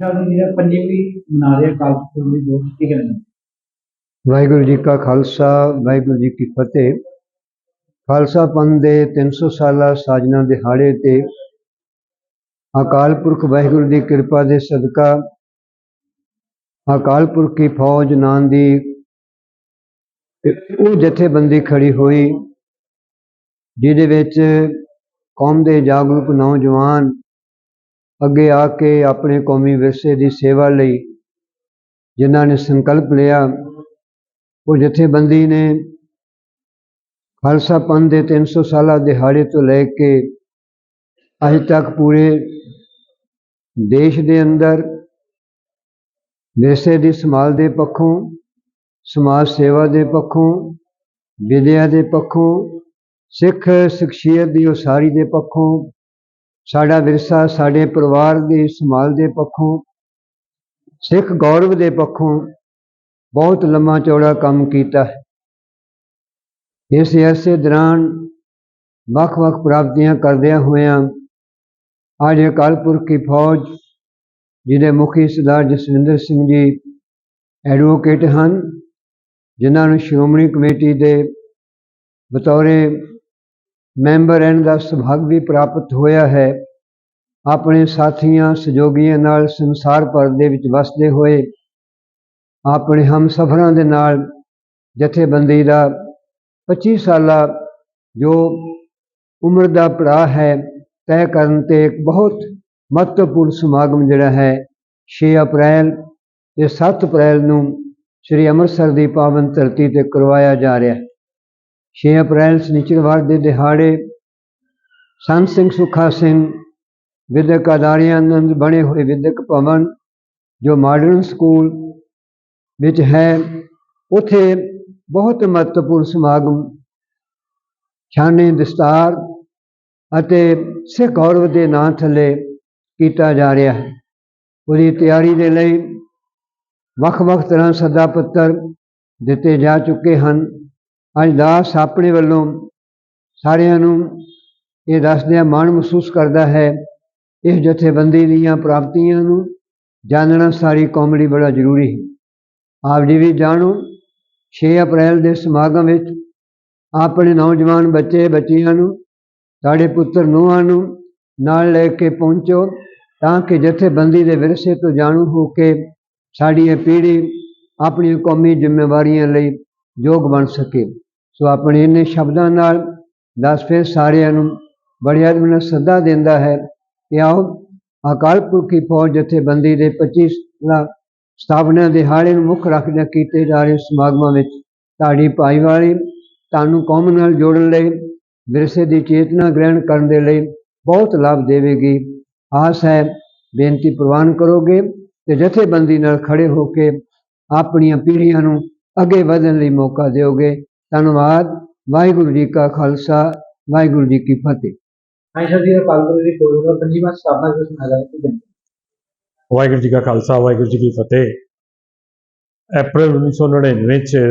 ਸਾਨੂੰ ਜਿਹੜਾ ਪੰਜਵੀਂ ਮਨਾ ਰਹੇ ਕਾਲ ਪੁਰਖ ਦੀ ਬਹੁਤ ਕੀ ਕਹਿਣਾ ਵਾਹਿਗੁਰੂ ਜੀ ਕਾ ਖਾਲਸਾ, ਵਾਹਿਗੁਰੂ ਜੀ ਕੀ ਫਤਿਹ। ਖਾਲਸਾ ਪੰਥ ਦੇ 300 ਸਾਲਾ ਸਾਜਨਾ ਦਿਹਾੜੇ ਤੇ ਅਕਾਲ ਪੁਰਖ ਵਾਹਿਗੁਰੂ ਦੀ ਕਿਰਪਾ ਦੇ ਸਦਕਾ ਅਕਾਲ ਪੁਰਖ ਕੀ ਫੌਜ ਨਾਂ ਦੀ ਉਹ ਜਥੇਬੰਦੀ ਖੜੀ ਹੋਈ, ਜਿਹਦੇ ਵਿੱਚ ਕੌਮ ਦੇ ਜਾਗਰੂਕ ਨੌਜਵਾਨ ਅੱਗੇ ਆ ਕੇ ਆਪਣੇ ਕੌਮੀ ਵਿਰਸੇ ਦੀ ਸੇਵਾ ਲਈ ਜਿਨ੍ਹਾਂ ਨੇ ਸੰਕਲਪ ਲਿਆ, ਉਹ ਜਥੇਬੰਦੀ ਨੇ ਖਾਲਸਾ ਪੰਥ ਦੇ 300 ਸਾਲਾ ਦਿਹਾੜੇ ਤੋਂ ਲੈ ਕੇ ਅੱਜ ਤੱਕ ਪੂਰੇ ਦੇਸ਼ ਦੇ ਅੰਦਰ, ਵਿਰਸੇ ਦੀ ਸੰਭਾਲ ਦੇ ਪੱਖੋਂ, ਸਮਾਜ ਸੇਵਾ ਦੇ ਪੱਖੋਂ, ਵਿਦਿਆ ਦੇ ਪੱਖੋਂ, ਸਿੱਖ ਸ਼ਖਸੀਅਤ ਦੀ ਉਸਾਰੀ ਦੇ ਪੱਖੋਂ ਸਾਡਾ ਵਿਰਸਾ ਸਾਡੇ ਪਰਿਵਾਰ ਦੀ ਸੰਭਾਲ ਦੇ ਪੱਖੋਂ, ਸਿੱਖ ਗੌਰਵ ਦੇ ਪੱਖੋਂ ਬਹੁਤ ਲੰਮਾ ਚੌੜਾ ਕੰਮ ਕੀਤਾ ਹੈ। ਇਸ ਅਰਸੇ ਦੌਰਾਨ ਵੱਖ-ਵੱਖ ਪ੍ਰਾਪਤੀਆਂ ਕਰਦਿਆਂ ਹੋਇਆਂ ਅੱਜ ਅਕਾਲ ਪੁਰਖ ਕੀ ਫੌਜ, ਜਿਹਦੇ ਮੁਖੀ ਸਰਦਾਰ ਜਸਵਿੰਦਰ ਸਿੰਘ ਜੀ ਐਡਵੋਕੇਟ ਹਨ, ਜਿਨ੍ਹਾਂ ਨੂੰ ਸ਼੍ਰੋਮਣੀ ਕਮੇਟੀ ਦੇ ਬਤੌਰੇ ਮੈਂਬਰ ਰਹਿਣ ਦਾ ਸੁਭਾਗ ਵੀ ਪ੍ਰਾਪਤ ਹੋਇਆ ਹੈ। ਆਪਣੇ ਸਾਥੀਆਂ, ਸਹਿਯੋਗੀਆਂ ਨਾਲ ਸੰਸਾਰ ਭਰ ਦੇ ਵਿੱਚ ਵਸਦੇ ਹੋਏ, ਆਪਣੇ ਹਮਸਫਰਾਂ ਦੇ ਨਾਲ ਜਥੇਬੰਦੀ ਦਾ 25 ਸਾਲਾ ਜੋ ਉਮਰ ਦਾ ਪੜਾਅ ਹੈ, ਤੈਅ ਕਰਨ ਤੇ ਇੱਕ ਬਹੁਤ ਮਹੱਤਵਪੂਰਨ ਸਮਾਗਮ ਜਿਹੜਾ ਹੈ 6 ਅਪ੍ਰੈਲ ਤੇ 7 ਅਪ੍ਰੈਲ ਨੂੰ ਸ੍ਰੀ ਅੰਮ੍ਰਿਤਸਰ ਦੀ ਪਾਵਨ ਧਰਤੀ ਤੇ ਕਰਵਾਇਆ ਜਾ ਰਿਹਾ ਹੈ। 6 ਅਪ੍ਰੈਲ, ਸ਼ਨੀਚਰਵਾਰ ਦੇ ਦਿਹਾੜੇ, ਸੰਤ ਸਿੰਘ ਸੁਖਾ ਸਿੰਘ ਵਿਦਿਅਕ ਅਦਾਰਿਆਂ ਅੰਦਰ ਬਣੇ ਹੋਏ ਵਿਦਿਅਕ ਭਵਨ ਜੋ ਮਾਡਰਨ ਸਕੂਲ ਵਿੱਚ ਹੈ, ਉਥੇ ਬਹੁਤ ਮਹੱਤਵਪੂਰਨ ਸਮਾਗਮ ਛਾਨੇ ਦਸਤਾਰ ਅਤੇ ਸਿੱਖ ਗੌਰਵ ਦੇ ਨਾਂ ਥੱਲੇ ਕੀਤਾ ਜਾ ਰਿਹਾ ਹੈ। ਉਹਦੀ ਤਿਆਰੀ ਦੇ ਲਈ ਵੱਖ-ਵੱਖ ਤਰ੍ਹਾਂ ਸੱਦਾ ਪੱਤਰ ਦਿੱਤੇ ਜਾ ਚੁੱਕੇ ਹਨ। ਅੱਜ ਦਾਸ ਆਪਣੇ ਵੱਲੋਂ ਸਾਰਿਆਂ ਨੂੰ ਇਹ ਦੱਸਦਿਆਂ ਮਾਣ ਮਹਿਸੂਸ ਕਰਦਾ ਹੈ ਇਸ ਜਥੇਬੰਦੀ ਦੀਆਂ ਪ੍ਰਾਪਤੀਆਂ ਨੂੰ ਜਾਣਨਾ ਸਾਰੀ ਕੌਮ ਲਈ ਬੜਾ ਜ਼ਰੂਰੀ ਹੈ। ਆਪ ਜੀ ਵੀ ਜਾਣੋ 6 ਅਪ੍ਰੈਲ ਦੇ ਸਮਾਗਮ ਵਿੱਚ ਆਪਣੇ ਨੌਜਵਾਨ ਬੱਚੇ, ਬੱਚੀਆਂ ਨੂੰ, ਸਾਡੇ ਪੁੱਤਰ ਨੂੰਹਾਂ ਨੂੰ ਨਾਲ ਲੈ ਕੇ ਪਹੁੰਚੋ ਤਾਂ ਕਿ ਜਥੇਬੰਦੀ ਦੇ ਵਿਰਸੇ ਤੋਂ ਜਾਣੂ ਹੋ ਕੇ ਸਾਡੀ ਇਹ ਪੀੜ੍ਹੀ ਆਪਣੀ ਕੌਮੀ ਜ਼ਿੰਮੇਵਾਰੀਆਂ ਲਈ ਯੋਗ ਬਣ ਸਕੇ। ਸੋ ਆਪਣੇ ਇਹਨੇ ਸ਼ਬਦਾਂ ਨਾਲ ਦਸ ਫਿਰ ਸਾਰਿਆਂ ਨੂੰ ਬੜੀ ਆਦਮੀ ਨਾਲ ਸੱਦਾ ਦਿੰਦਾ ਹੈ। ਕਿ ਆਓ ਅਕਾਲ ਪੁਰਖ ਦੀ ਫੌਜ ਜਥੇਬੰਦੀ ਦੇ 25 ਸਥਾਪਨਾ ਦਿਹਾੜੇ ਨੂੰ ਮੁੱਖ ਰੱਖਦਿਆਂ ਕੀਤੇ ਜਾ ਰਹੇ ਸਮਾਗਮਾਂ ਵਿੱਚ ਤੁਹਾਡੀ ਭਾਈਵਾਲੀ, ਤੁਹਾਨੂੰ ਕੌਮ ਨਾਲ ਜੋੜਨ ਲਈ, ਵਿਰਸੇ ਦੀ ਚੇਤਨਾ ਗ੍ਰਹਿਣ ਕਰਨ ਦੇ ਲਈ ਬਹੁਤ ਲਾਭ ਦੇਵੇਗੀ। ਆਸ ਹੈ, ਬੇਨਤੀ ਪ੍ਰਵਾਨ ਕਰੋਗੇ ਤੇ ਜਥੇਬੰਦੀ ਨਾਲ ਖੜੇ ਹੋ ਕੇ ਆਪਣੀਆਂ ਪੀੜ੍ਹੀਆਂ ਨੂੰ ਅੱਗੇ ਵਧਣ ਲਈ ਮੌਕਾ ਦਿਓਗੇ। ਧੰਨਵਾਦ, ਵਾਹਿਗੁਰੂ ਜੀ ਕਾ ਖਾਲਸਾ, ਵਾਹਿਗੁਰੂ ਜੀ ਕੀ ਫਤਿਹ। ਆਇਸ਼ਾ ਜੀ ਕਾਲ ਪੁਰਖ ਦੀ ਫੌਜ ਦਾ ਸਥਾਪਨਾ ਦਿਵਸ ਮਨਾਇਆ ਜਾ ਵਾਹਿਗੁਰੂ ਜੀ ਕਾ ਖਾਲਸਾ, ਵਾਹਿਗੁਰੂ ਜੀ ਕੀ ਫਤਿਹ। ਅਪ੍ਰੈਲ 1999 ਚ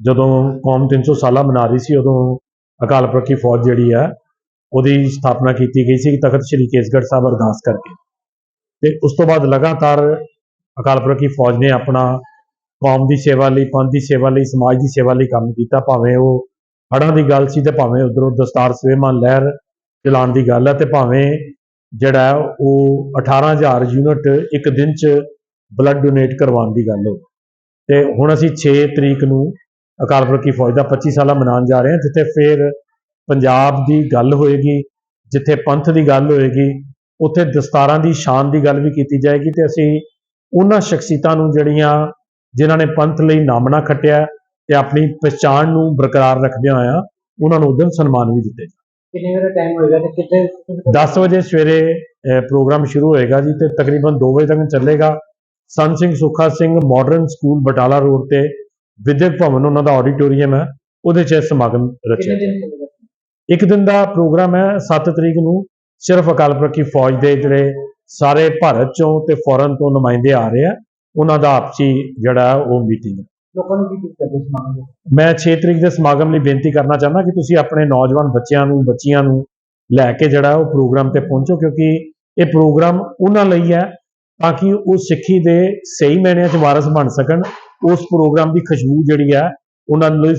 ਜਦੋਂ ਕੌਮ 300 ਸਾਲਾ ਮਨਾ ਰਹੀ ਸੀ, ਉਦੋਂ ਅਕਾਲ ਪੁਰਖ ਦੀ ਫੌਜ ਜਿਹੜੀ ਆ, ਉਹਦੀ ਸਥਾਪਨਾ ਕੀਤੀ ਗਈ ਸੀ ਤਖਤ ਸ੍ਰੀ ਕੇਸਗੜ੍ਹ ਸਾਹਿਬ ਅਰਦਾਸ ਕਰਕੇ। ਤੇ ਉਸ ਤੋਂ ਬਾਅਦ ਲਗਾਤਾਰ ਅਕਾਲ ਪੁਰਖ ਦੀ ਫੌਜ ਨੇ ਆਪਣਾ ਕੌਮ ਦੀ ਸੇਵਾ ਲਈ, ਪੰਥ ਦੀ ਸੇਵਾ ਲਈ, ਸਮਾਜ ਦੀ ਸੇਵਾ ਲਈ ਕੰਮ ਕੀਤਾ। ਭਾਵੇਂ ਉਹ ਹੜ੍ਹਾਂ ਦੀ ਗੱਲ ਸੀ ਤੇ ਭਾਵੇਂ ਉਧਰੋਂ ਦਸਤਾਰ, ਸਵੇਮਾਨ ਲਹਿਰ ਚਲਾਉਣ ਦੀ ਗੱਲ ਹੈ ਤੇ ਭਾਵੇਂ ਜਿਹੜਾ ਹੈ ਉਹ 18000 ਯੂਨਿਟ ਇੱਕ ਦਿਨ 'ਚ ਬਲੱਡ ਡੋਨੇਟ ਕਰਵਾਉਣ ਦੀ ਗੱਲ ਹੋ। ਤੇ ਹੁਣ ਅਸੀਂ 6 ਤਰੀਕ ਨੂੰ ਅਕਾਲ ਪੁਰਖ ਦੀ ਫੌਜ ਦਾ 25 ਸਾਲਾ ਮਨਾਉਣ ਜਾ ਰਹੇ ਹਾਂ, ਜਿੱਥੇ ਫਿਰ ਪੰਜਾਬ ਦੀ ਗੱਲ ਹੋਏਗੀ, ਜਿੱਥੇ ਪੰਥ ਦੀ ਗੱਲ ਹੋਏਗੀ, ਉੱਥੇ ਦਸਤਾਰਾਂ ਦੀ ਸ਼ਾਨ ਦੀ ਗੱਲ ਵੀ ਕੀਤੀ ਜਾਏਗੀ ਤੇ ਅਸੀਂ ਉਹਨਾਂ ਸ਼ਖਸੀਅਤਾਂ ਨੂੰ ਜਿਹੜੀਆਂ ਜਿਨ੍ਹਾਂ ਨੇ ਪੰਥ ਲਈ ਨਾਮਣਾ ਖੱਟਿਆ ਤੇ ਆਪਣੀ ਪਛਾਣ ਨੂੰ ਬਰਕਰਾਰ ਰੱਖਦਿਆਂ ਹੋਇਆ ਉਹਨਾਂ ਨੂੰ ਉਦੋਂ ਸਨਮਾਨ ਵੀ ਦਿੱਤੇ ਕਿੰਨੇ ਵਜੇ ਟਾਈਮ ਹੋਏਗਾ ਤੇ ਕਿੱਥੇ 10 ਵਜੇ ਸਵੇਰੇ ਪ੍ਰੋਗਰਾਮ ਸ਼ੁਰੂ ਹੋਏਗਾ ਜੀ ਤੇ ਤਕਰੀਬਨ 2 ਵਜੇ ਤੱਕ ਚੱਲੇਗਾ। Sant Singh Sukha Singh modern school Batala road ਤੇ ਵਿਦਿਅਕ ਭਵਨ ਉਹਨਾਂ ਦਾ ਆਡੀਟੋਰੀਅਮ ਹੈ। ਉਹਦੇ 'ਚ ਸਮਾਗਮ ਰਚਿਆ ਇੱਕ ਦਿਨ ਦਾ ਪ੍ਰੋਗਰਾਮ ਹੈ 7 ਤਰੀਕ ਨੂੰ। ਸਿਰਫ ਅਕਾਲ ਪੁਰਖ ਦੀ ਫੌਜ ਦੇ ਜਿਹੜੇ ਸਾਰੇ ਭਾਰਤ ਚੋਂ ਤੇ ਫੋਰਨ ਤੋਂ ਨੁਮਾਇੰਦੇ ਆ ਰਹੇ ਆ। ਉਹਨਾਂ ਦਾ ਆਪਸੀ ਜਿਹੜਾ ਉਹ ਮੀਟਿੰਗ ਹੈ। ਲੋਕਾਂ ਨੂੰ ਕੀ ਕੀ ਕਰਦੇ ਸਮਾਗਮ ਦੇ ਮੈਂ 6 ਤਰੀਕ ਦੇ ਸਮਾਗਮ ਲਈ ਬੇਨਤੀ ਕਰਨਾ ਚਾਹੁੰਦਾ ਕਿ ਤੁਸੀਂ ਆਪਣੇ ਨੌਜਵਾਨ ਬੱਚਿਆਂ ਨੂੰ, ਬੱਚੀਆਂ ਨੂੰ ਲੈ ਕੇ ਜਿਹੜਾ ਉਹ ਪ੍ਰੋਗਰਾਮ ਤੇ ਪਹੁੰਚੋ, ਕਿਉਂਕਿ ਇਹ ਪ੍ਰੋਗਰਾਮ ਉਹਨਾਂ ਲਈ ਹੈ ਤਾਂ ਕਿ ਉਹ ਸਿੱਖੀ ਦੇ ਸਹੀ ਮਾਇਨਿਆਂ 'ਚ ਵਾਰਸ ਬਣ ਸਕਣ। ਉਸ ਪ੍ਰੋਗਰਾਮ ਦੀ ਖੁਸ਼ਬੂ ਜਿਹੜੀ ਹੈ ਉਹਨਾਂ ਲਈ